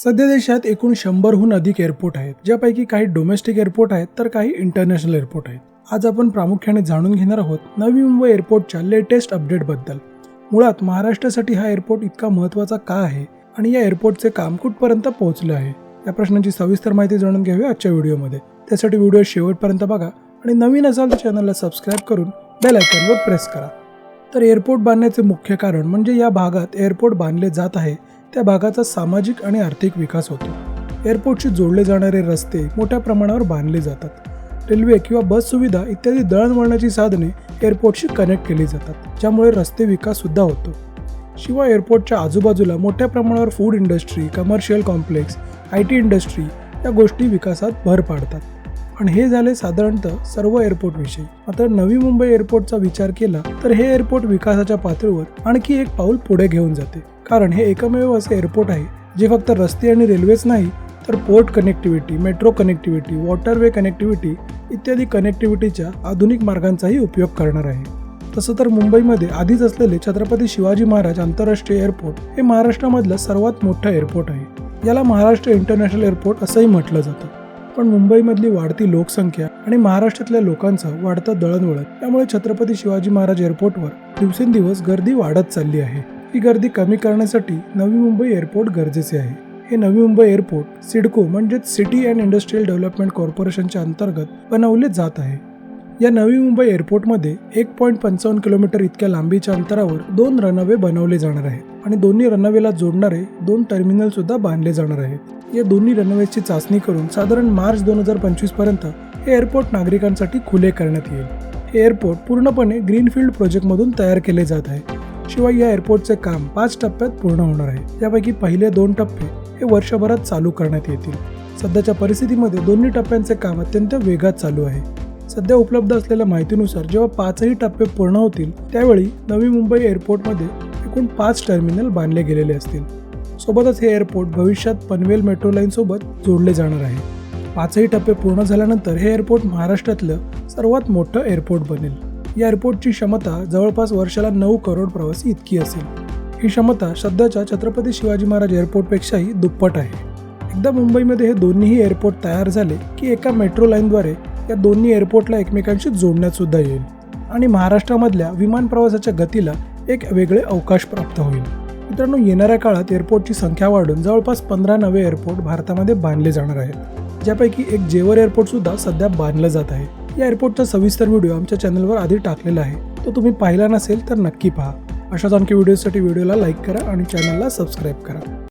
सध्या देशात एकूण शंभरहून अधिक एअरपोर्ट आहेत ज्यापैकी काही डोमेस्टिक एअरपोर्ट आहेत तर काही इंटरनॅशनल एअरपोर्ट आहेत. आज आपण प्रामुख्याने जाणून घेणार आहोत नवी मुंबई एअरपोर्टच्या लेटेस्ट अपडेटबद्दल मुळात महाराष्ट्रासाठी हा एअरपोर्ट इतका महत्त्वाचा का आहे? आणि या एअरपोर्टचे काम कुठपर्यंत पोहोचले आहे? या प्रश्नांची सविस्तर माहिती जाणून घ्यावी आजच्या व्हिडिओमध्ये. त्यासाठी व्हिडिओ शेवटपर्यंत बघा आणि नवीन असाल तर चॅनलला सबस्क्राईब करून बेल आयकॉनवर प्रेस करा. तर एअरपोर्ट बांधण्याचे मुख्य कारण म्हणजे या भागात एअरपोर्ट बांधले जात आहे त्या भागाचा सामाजिक आणि आर्थिक विकास होतो. एअरपोर्टशी जोडले जाणारे रस्ते मोठ्या प्रमाणावर बांधले जातात. रेल्वे किंवा बस सुविधा इत्यादी दळणवळणाची साधने एअरपोर्टशी कनेक्ट केली जातात ज्यामुळे रस्ते विकास सुद्धा होतो. शिवाय एअरपोर्टच्या आजूबाजूला मोठ्या प्रमाणावर food industry commercial complex I T industry या गोष्टी विकासात भर पाडतात. आणि हे झाले साधारणतः सर्व एअरपोर्टविषयी मात्र नवी मुंबई एअरपोर्टचा विचार केला तर हे एअरपोर्ट विकासाच्या पातळीवर आणखी एक पाऊल पुढे घेऊन जाते. कारण हे एकमेव असे एअरपोर्ट आहे जे फक्त रस्ते आणि रेल्वेच नाही तर port connectivity metro connectivity waterway connectivity इत्यादी कनेक्टिव्हिटीच्या आधुनिक मार्गांचाही उपयोग करणार आहे. तसं तर मुंबईमध्ये आधीच असलेले छत्रपती शिवाजी महाराज आंतरराष्ट्रीय एअरपोर्ट हे महाराष्ट्रामधलं सर्वात मोठं एअरपोर्ट आहे. याला महाराष्ट्र इंटरनॅशनल एअरपोर्ट असंही म्हटलं जातं. पण मुंबईमधली वाढती लोकसंख्या आणि महाराष्ट्रातल्या लोकांचं वाढतं दळणवळण त्यामुळे छत्रपती शिवाजी महाराज एअरपोर्टवर दिवसेंदिवस गर्दी वाढत चालली आहे. ही गर्दी कमी करण्यासाठी नवी मुंबई एअरपोर्ट गरजेचे आहे. हे नवी मुंबई एअरपोर्ट सिडको म्हणजेच सिटी अँड इंडस्ट्रियल डेव्हलपमेंट कॉर्पोरेशनच्या अंतर्गत बनवले जात आहे. या नवी मुंबई एअरपोर्टमध्ये एक पॉईंट पंचावन्न किलोमीटर इतक्या लांबीच्या अंतरावर दोन रनवे बनवले जाणार आहेत आणि दोन्ही रनवेला जोडणारे दोन टर्मिनल सुद्धा बांधले जाणार आहेत. या दोन्ही रनवेची चाचणी करून साधारण मार्च दोन हजार पंचवीसपर्यंत हे एअरपोर्ट नागरिकांसाठी खुले करण्यात येईल. हे एअरपोर्ट पूर्णपणे ग्रीनफील्ड प्रोजेक्टमधून तयार केले जात आहे. शिवाय या एअरपोर्टचे काम पाच टप्प्यात पूर्ण होणार आहे. यापैकी पहिले दोन टप्पे हे वर्षभरात चालू करण्यात येतील. सध्याच्या परिस्थितीमध्ये दोन्ही टप्प्यांचे काम अत्यंत वेगात चालू आहे. सध्या उपलब्ध असलेल्या माहितीनुसार जेव्हा पाचही टप्पे पूर्ण होतील त्यावेळी नवी मुंबई एअरपोर्टमध्ये एकूण पाच टर्मिनल बांधले गेलेले असतील. सोबतच हे एअरपोर्ट भविष्यात पनवेल मेट्रो लाईनसोबत जोडले जाणार आहे. पाचही टप्पे पूर्ण झाल्यानंतर हे एअरपोर्ट महाराष्ट्रातलं सर्वात मोठं एअरपोर्ट बनेल. या एअरपोर्टची क्षमता जवळपास वर्षाला नऊ करोड प्रवासी इतकी असेल. ही क्षमता सध्याच्या छत्रपती शिवाजी महाराज एअरपोर्टपेक्षाही दुप्पट आहे. एकदा मुंबईमध्ये हे दोन्हीही एअरपोर्ट तयार झाले की एका मेट्रो लाईनद्वारे या दोन्ही एअरपोर्टला एकमेकांशी जोडण्यातसुद्धा येईल आणि महाराष्ट्रामधल्या विमान प्रवासाच्या गतीला एक वेगळे अवकाश प्राप्त होईल. मित्रांनो येणाऱ्या काळात एअरपोर्टची संख्या वाढून जवळपास पंधरा नवे एअरपोर्ट भारतामध्ये बांधले जाणार आहेत. ज्यापैकी एक जेवर एअरपोर्टसुद्धा सध्या बांधलं जात आहे. या एअरपोर्टचा सविस्तर व्हिडिओ आमच्या चॅनलवर आधी टाकलेला आहे. तो तुम्ही पाहिला नसेल तर नक्की पहा. अशाच आणखी व्हिडिओसाठी व्हिडिओला लाईक करा आणि चॅनलला सबस्क्राईब करा.